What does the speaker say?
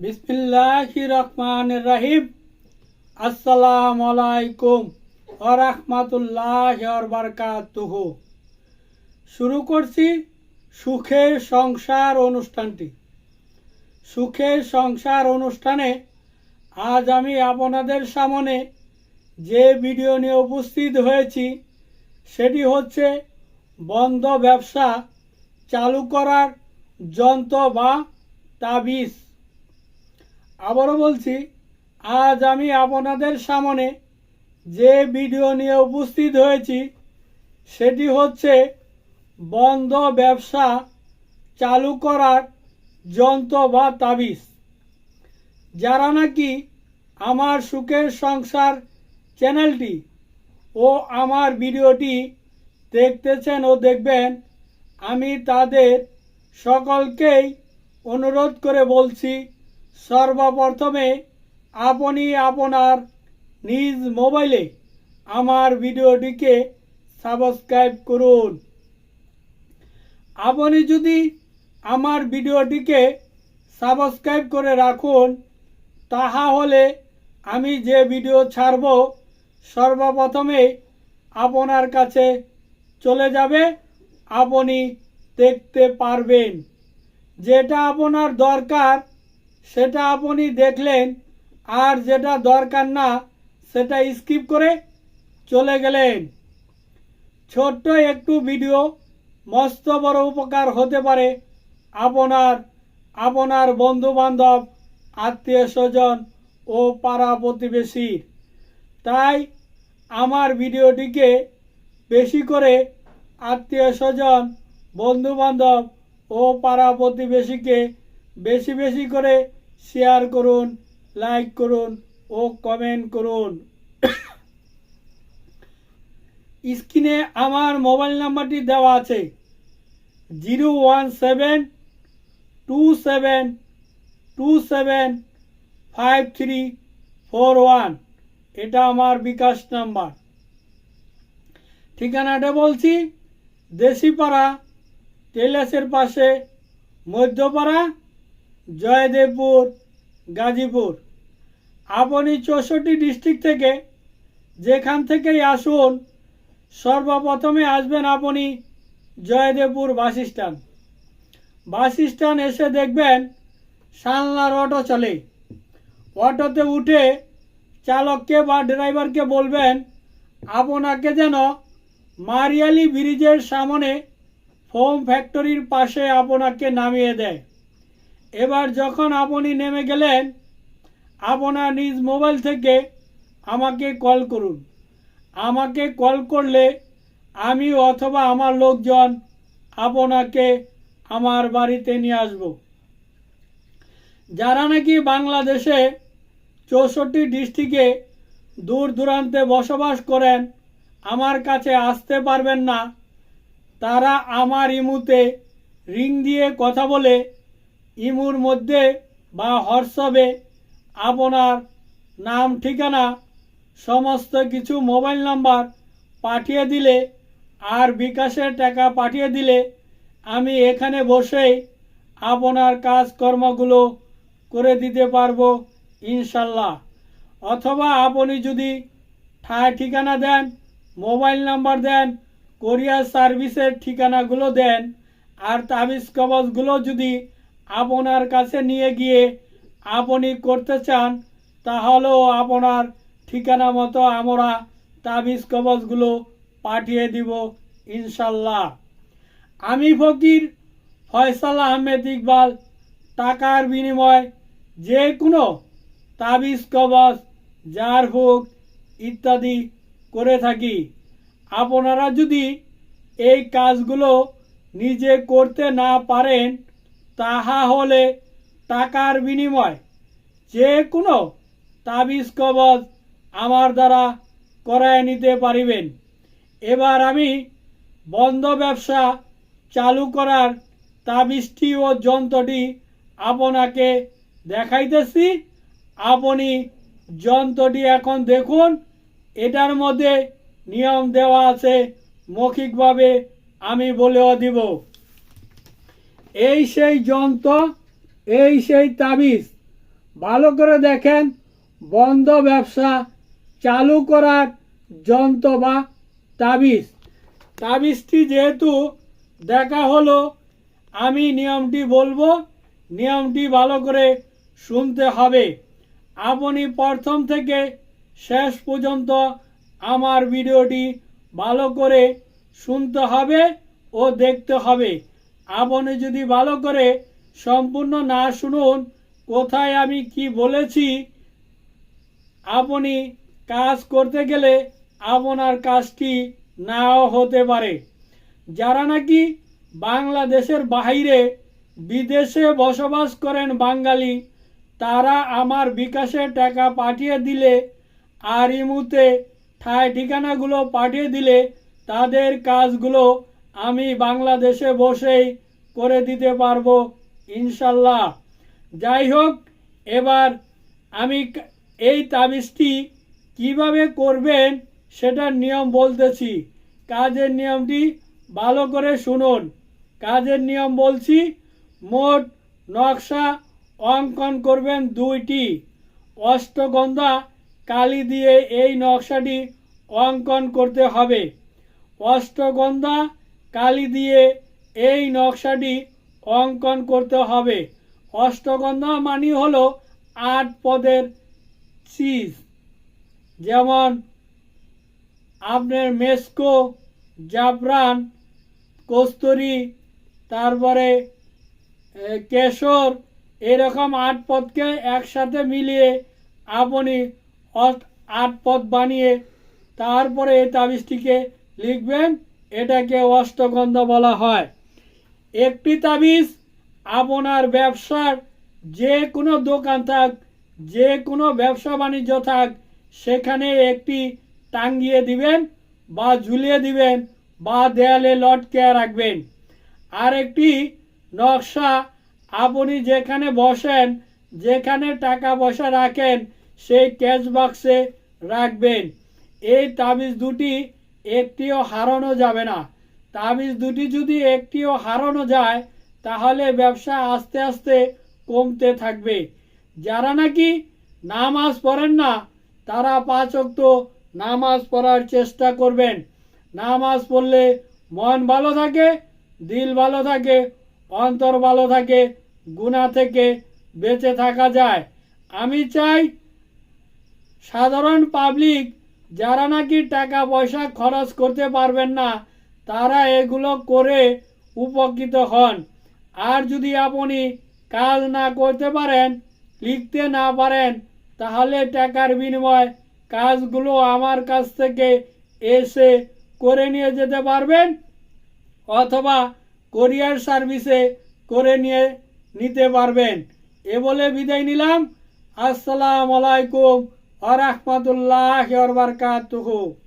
বিসমিল্লাহ রহমান রাহিম। আসসালাম আলাইকুম আরহামাতুল্লাহ বারকাতুহ। শুরু করছি সুখের সংসার অনুষ্ঠানটি। সুখের সংসার অনুষ্ঠানে আজ আমি আপনাদের সামনে যে ভিডিও নিয়ে উপস্থিত হয়েছি, সেটি হচ্ছে বন্ধ ব্যবসা চালু করার যন্ত্র বা তাবিজ। আবারও বলছি, আজ আমি আপনাদের সামনে যে ভিডিও নিয়ে উপস্থিত হয়েছি, সেটি হচ্ছে বন্ধ ব্যবসা চালু করার যন্ত্র বা তাবিজ। যারা নাকি আমার সুখের সংসার চ্যানেলটি ও আমার ভিডিওটি দেখতেছেন ও দেখবেন, আমি তাদের সকলকেই অনুরোধ করে বলছি সর্বপ্রথমে আপনি আপনার নিজ মোবাইলে আমার ভিডিওটিকে সাবস্ক্রাইব করুন। আপনি যদি আমার ভিডিওটিকে সাবস্ক্রাইব করে রাখুন তাহা হলে আমি যে ভিডিও ছাড়ব, সর্বপ্রথমে আপনার কাছে চলে যাবে, আপনি দেখতে পারবেন। যেটা আপনার দরকার সেটা আপনি দেখলেন, আর যেটা দরকার না, সেটা স্কিপ করে চলে গেলেন। ছোট্ট একটু ভিডিও মস্ত বড় উপকার হতে পারে আপনার আপনার বন্ধু বান্ধব আত্মীয় স্বজন ও পাড়া প্রতিবেশীর। তাই আমার ভিডিওটিকে বেশি করে আত্মীয় স্বজন বন্ধু বান্ধব ও পাড়া প্রতিবেশীকে বেশি বেশি করে শেয়ার করুন লাইক করুন ও কমেন্ট করুন। স্ক্রিনে আমার মোবাইল নাম্বারটি দেওয়া আছে। Zero one seven two seven two seven five three four one এটা আমার বিকাশ নাম্বার ঠিকানাটা বলছি, দেশিপাড়া টেলাসের পাশে, মধ্যপাড়া জয়দেবপুর, গাজীপুর। আপনি চৌষট্টি ডিস্ট্রিক্ট থেকে যেখান থেকেই আসুন, সর্বপ্রথমে আসবেন আপনি Joydebpur bus stand. Bus stand এসে দেখবেন সানলার অটো চলে। অটোতে উঠে চালককে বা ড্রাইভারকে বলবেন, আপনাকে যেন মারিয়ালি ব্রিজের সামনে ফোম ফ্যাক্টরির পাশে আপনাকে নামিয়ে দেয়। এবার যখন আপনি নেমে গেলেন, আপনার নিজ মোবাইল থেকে আমাকে কল করুন। আমাকে কল করলে আমি অথবা আমার লোকজন আপনাকে আমার বাড়িতে নিয়ে আসব। যারা নাকি বাংলাদেশে চৌষট্টি ডিস্ট্রিক্টে দূর দূরান্তে বসবাস করেন, আমার কাছে আসতে পারবেন না। তারা আমার ইমুতে রিং দিয়ে কথা বলে ইমুর মধ্যে বা হোয়াটসঅ্যাপে আপনার নাম, ঠিকানা, সমস্ত কিছু মোবাইল নাম্বার পাঠিয়ে দিলে আর বিকাশের টাকা পাঠিয়ে দিলে আমি এখানে বসেই আপনার কাজকর্মগুলো করে দিতে পারব, ইনশাল্লাহ। অথবা আপনি যদি ঠায় ঠিকানা দেন, মোবাইল নাম্বার দেন, কোরিয়ার সার্ভিসের ঠিকানাগুলো দেন, আর তাবিজ কবজগুলো যদি আপনার কাছে নিয়ে গিয়ে আপনি করতে চান, তাহলেও আপনার ঠিকানা মতো আমরা তাবিজ কবজগুলো পাঠিয়ে দিব ইনশাল্লাহ আমি ফকির ফয়সাল আহমেদ ইকবাল, টাকার বিনিময় যে কোনো তাবিজ কবজ, জার হোক ইত্যাদি করে থাকি। আপনারা যদি এই কাজগুলো নিজে করতে না পারেন তাহা হলে টাকার বিনিময় যে কোনো তাবিজ কবজ আমার দ্বারা করায় নিতে পারিবেন। এবার আমি বন্ধ ব্যবসা চালু করার তাবিজটি ও যন্ত্রটি আপনাকে দেখাইতেছি। আপনি যন্ত্রটি এখন দেখুন, এটার মধ্যে নিয়ম দেওয়া আছে, মৌখিকভাবে আমি বলেও দিব। এই সেই যন্ত্র, এই সেই তাবিজ। ভালো করে দেখেন, বন্ধ ব্যবসা চালু করার যন্ত্র বা তাবিজ। তাবিজটি যেহেতু দেখা হলো, আমি নিয়মটি বলব, নিয়মটি ভালো করে শুনতে হবে। আপনি প্রথম থেকে শেষ পর্যন্ত আমার ভিডিওটি ভালো করে শুনতে হবে ও দেখতে হবে। আপনি যদি ভালো করে সম্পূর্ণ না শুনুন, কোথায় আমি কি বলেছি, আপনি কাজ করতে গেলে আপনার কাজটি নাও হতে পারে। যারা নাকি বাংলাদেশের বাইরে বিদেশে বসবাস করেন বাঙালি, তারা আমার বিকাশে টাকা পাঠিয়ে দিলে আর ইমুতে ঠায় ঠিকানাগুলো পাঠিয়ে দিলে তাদের কাজগুলো আমি বাংলাদেশে বসেই করে দিতে পারব, ইনশাল্লাহ। যাই হোক, এবার আমি এই তাবিজটি কীভাবে করবেন সেটার নিয়ম বলতেছি। কাজের নিয়মটি ভালো করে শুনুন। কাজের নিয়ম বলছি, মোট নকশা অঙ্কন করবেন দুইটি। অষ্টগন্ধা কালি দিয়ে এই নকশাটি অঙ্কন করতে হবে। অষ্টগন্ধা কালি দিয়ে এই নকশাটি অঙ্কন করতে হবে। অষ্টগন্ধা মানি হলো আট পদের চিজ। যেমন, আপনার মেস্কো, জাফরান, কস্তুরি, তারপরে কেশর, এরকম আট পদকে একসাথে মিলিয়ে আপনি আট পদ বানিয়ে তারপরে এই তাবিজটিকে লিখবেন। এটাকে অষ্টগন্ধ বলা হয়। একটি তাবিজ আপনার ব্যবসার যে কোনো দোকান থাক যে কোনো ব্যবসা বাণিজ্য থাক, সেখানে একটি টাঙ্গিয়ে দিবেন বা ঝুলিয়ে দিবেন বা দেয়ালে লটকে রাখবেন। আর একটি নকশা, আপনি যেখানে বসেন, যেখানে টাকা পয়সা রাখেন, সেই ক্যাশ বাক্সে রাখবেন। এই তাবিজ দুটি একটিও হারানো যাবে না। তাবিজ দুটি যদি একটিও হারানো যায়, তাহলে ব্যবসা আস্তে আস্তে কমতে থাকবে। যারা নাকি নামাজ পড়েন না, তারা পাঁচ অক্ত নামাজ পড়ার চেষ্টা করবেন। নামাজ পড়লে মন ভালো থাকে, দিল ভালো থাকে, অন্তর ভালো থাকে গুণা থেকে বেঁচে থাকা যায়। আমি চাই সাধারণ পাবলিক যারা নাকি টাকা পয়সা খরচ করতে পারবেন না, তারা এগুলো করে উপকৃত হন। আর যদি আপনি কাজ না করতে পারেন, লিখতে না পারেন, তাহলে টাকার বিনিময় কাজগুলো আমার কাছ থেকে এসে করে নিয়ে যেতে পারবেন, অথবা কোরিয়ার সার্ভিসে করে নিয়ে নিতে পারবেন। এ বলে বিদায় নিলাম। আসসালামু আলাইকুম। রহমতুল্লাহ বারকাতুহু।